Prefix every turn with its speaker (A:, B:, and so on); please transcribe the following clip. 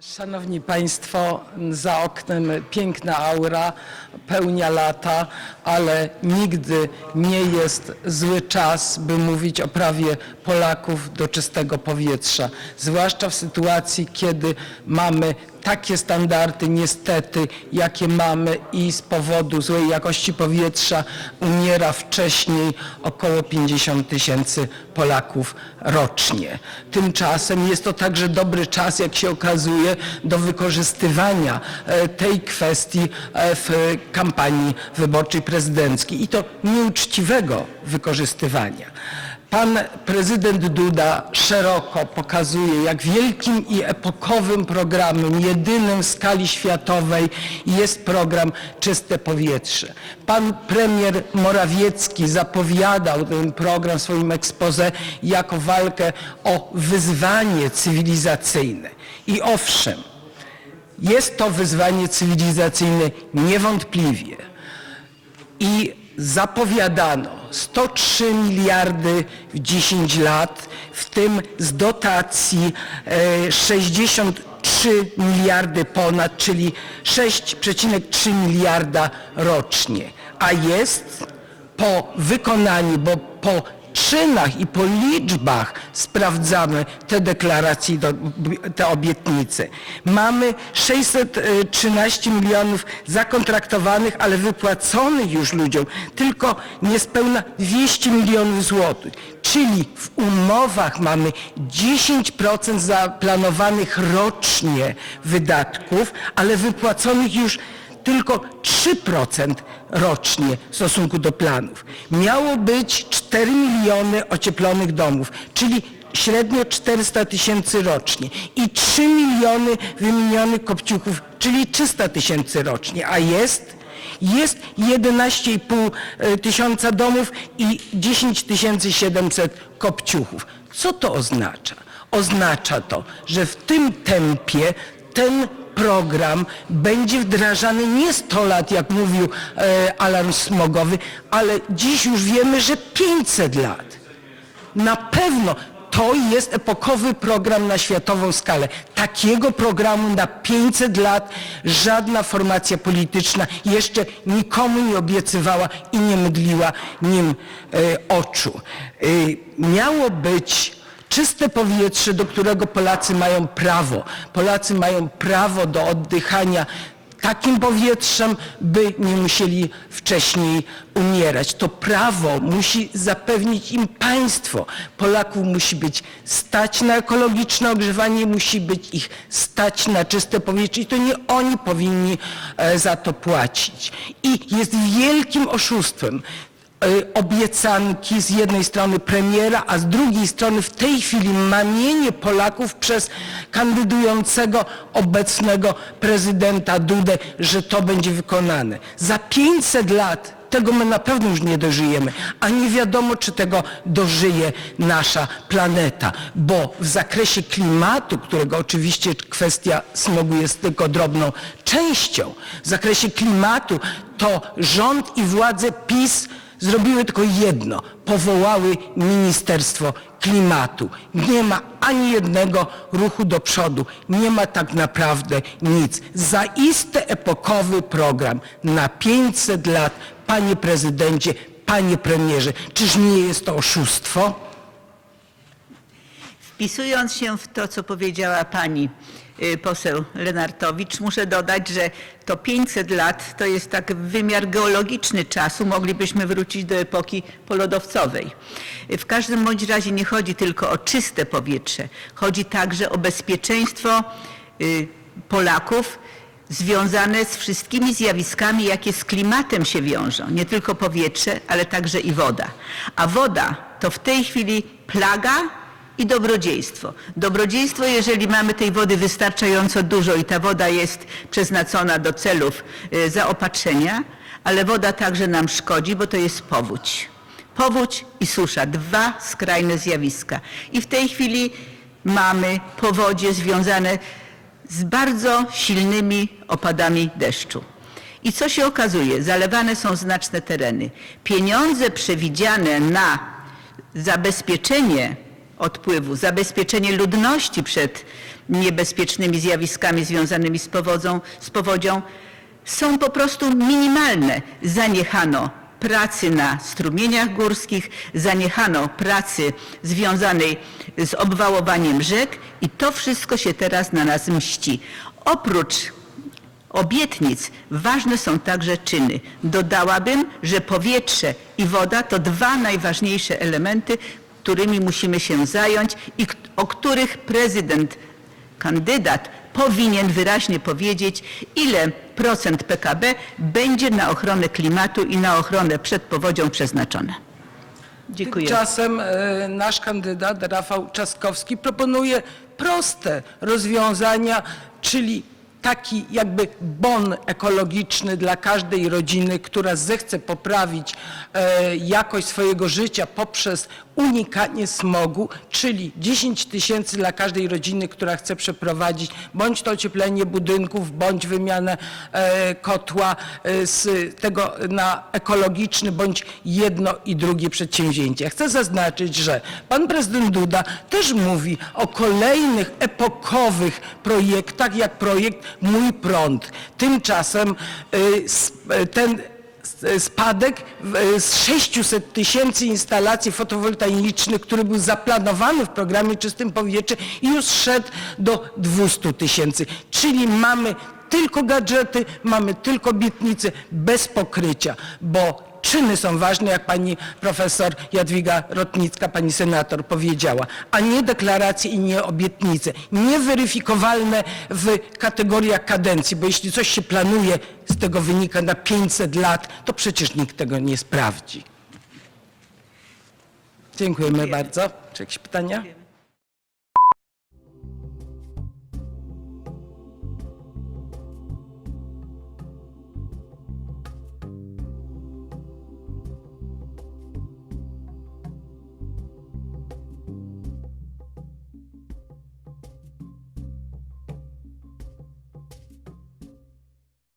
A: Szanowni Państwo, za oknem piękna aura, pełnia lata, ale nigdy nie jest zły czas, by mówić o prawie Polaków do czystego powietrza. Zwłaszcza w sytuacji, kiedy mamy takie standardy niestety, jakie mamy i z powodu złej jakości powietrza umiera wcześniej około 50 tysięcy Polaków rocznie. Tymczasem jest to także dobry czas, jak się okazuje, do wykorzystywania e, tej kwestii e, w kampanii wyborczej prezydenckiej i to nieuczciwego wykorzystywania. Pan prezydent Duda szeroko pokazuje, jak wielkim i epokowym programem, jedynym w skali światowej jest program Czyste Powietrze. Pan premier Morawiecki zapowiadał ten program w swoim expose jako walkę o wyzwanie cywilizacyjne. I owszem, jest to wyzwanie cywilizacyjne niewątpliwie i zapowiadano 103 miliardy w 10 lat, w tym z dotacji e, 63 miliardy ponad, czyli 6,3 miliarda rocznie. A jest po wykonaniu, bo po czynach i po liczbach sprawdzamy te deklaracje, te obietnice. Mamy 613 milionów zakontraktowanych, ale wypłaconych już ludziom tylko niespełna 200 milionów złotych. Czyli w umowach mamy 10% zaplanowanych rocznie wydatków, ale wypłaconych już tylko 3% rocznie w stosunku do planów. Miało być 4 miliony ocieplonych domów, czyli średnio 400 tysięcy rocznie i 3 miliony wymienionych kopciuchów, czyli 300 tysięcy rocznie, a jest jest 11,5 tysiąca domów i 10 700 kopciuchów. Co to oznacza? Oznacza to, że w tym tempie ten program będzie wdrażany nie 100 lat, jak mówił e, alarm smogowy, ale dziś już wiemy, że 500 lat. Na pewno to jest epokowy program na światową skalę. Takiego programu na 500 lat żadna formacja polityczna jeszcze nikomu nie obiecywała i nie mydliła nim e, oczu. E, miało być czyste powietrze, do którego Polacy mają prawo. Polacy mają prawo do oddychania takim powietrzem, by nie musieli wcześniej umierać. To prawo musi zapewnić im państwo. Polaków musi być stać na ekologiczne ogrzewanie, musi być ich stać na czyste powietrze i to nie oni powinni e, za to płacić. I jest wielkim oszustwem obiecanki z jednej strony premiera, a z drugiej strony w tej chwili mamienie Polaków przez kandydującego obecnego prezydenta Dudę, że to będzie wykonane. Za 500 lat tego my na pewno już nie dożyjemy, a nie wiadomo, czy tego dożyje nasza planeta, bo w zakresie klimatu, którego oczywiście kwestia smogu jest tylko drobną częścią, w zakresie klimatu to rząd i władze PiS zrobiły tylko jedno, powołały Ministerstwo Klimatu. Nie ma ani jednego ruchu do przodu, nie ma tak naprawdę nic. Zaiste epokowy program na 500 lat, panie prezydencie, panie premierze. Czyż nie jest to oszustwo?
B: Wpisując się w to, co powiedziała pani y, poseł Lenartowicz, muszę dodać, że to 500 lat to jest tak wymiar geologiczny czasu. Moglibyśmy wrócić do epoki polodowcowej. W każdym bądź razie nie chodzi tylko o czyste powietrze. Chodzi także o bezpieczeństwo y, Polaków związane z wszystkimi zjawiskami, jakie z klimatem się wiążą. Nie tylko powietrze, ale także i woda. A woda to w tej chwili plaga i dobrodziejstwo. Dobrodziejstwo, jeżeli mamy tej wody wystarczająco dużo i ta woda jest przeznaczona do celów y, zaopatrzenia, ale woda także nam szkodzi, bo to jest powódź. Powódź i susza, dwa skrajne zjawiska. I w tej chwili mamy powodzie związane z bardzo silnymi opadami deszczu. I co się okazuje? Zalewane są znaczne tereny. Pieniądze przewidziane na zabezpieczenie odpływu, zabezpieczenie ludności przed niebezpiecznymi zjawiskami związanymi z, powodzą, z powodzią są po prostu minimalne. Zaniechano pracy na strumieniach górskich, zaniechano pracy związanej z obwałowaniem rzek i to wszystko się teraz na nas mści. Oprócz obietnic ważne są także czyny. Dodałabym, że powietrze i woda to dwa najważniejsze elementy, którymi musimy się zająć i o których prezydent, kandydat powinien wyraźnie powiedzieć, ile procent PKB będzie na ochronę klimatu i na ochronę przed powodzią przeznaczone. Dziękuję.
A: Tymczasem e, nasz kandydat Rafał Trzaskowski proponuje proste rozwiązania, czyli taki jakby bon ekologiczny dla każdej rodziny, która zechce poprawić e, jakość swojego życia poprzez unikanie smogu, czyli 10 tysięcy dla każdej rodziny, która chce przeprowadzić bądź to ocieplenie budynków, bądź wymianę e, kotła e, z tego na ekologiczny, bądź jedno i drugie przedsięwzięcie. Chcę zaznaczyć, że pan prezydent Duda też mówi o kolejnych epokowych projektach, jak projekt Mój Prąd. Tymczasem y, ten spadek w- z 600 tysięcy instalacji fotowoltaicznych, który był zaplanowany w programie Czystym Powietrze już szedł do 200 tysięcy. Czyli mamy tylko gadżety, mamy tylko obietnice bez pokrycia, bo czyny są ważne, jak pani profesor Jadwiga Rotnicka, pani senator powiedziała, a nie deklaracje i nie obietnice. Nieweryfikowalne w kategoriach kadencji, bo jeśli coś się planuje, z tego wynika na 500 lat, to przecież nikt tego nie sprawdzi. Dziękujemy bardzo. Czy jakieś pytania?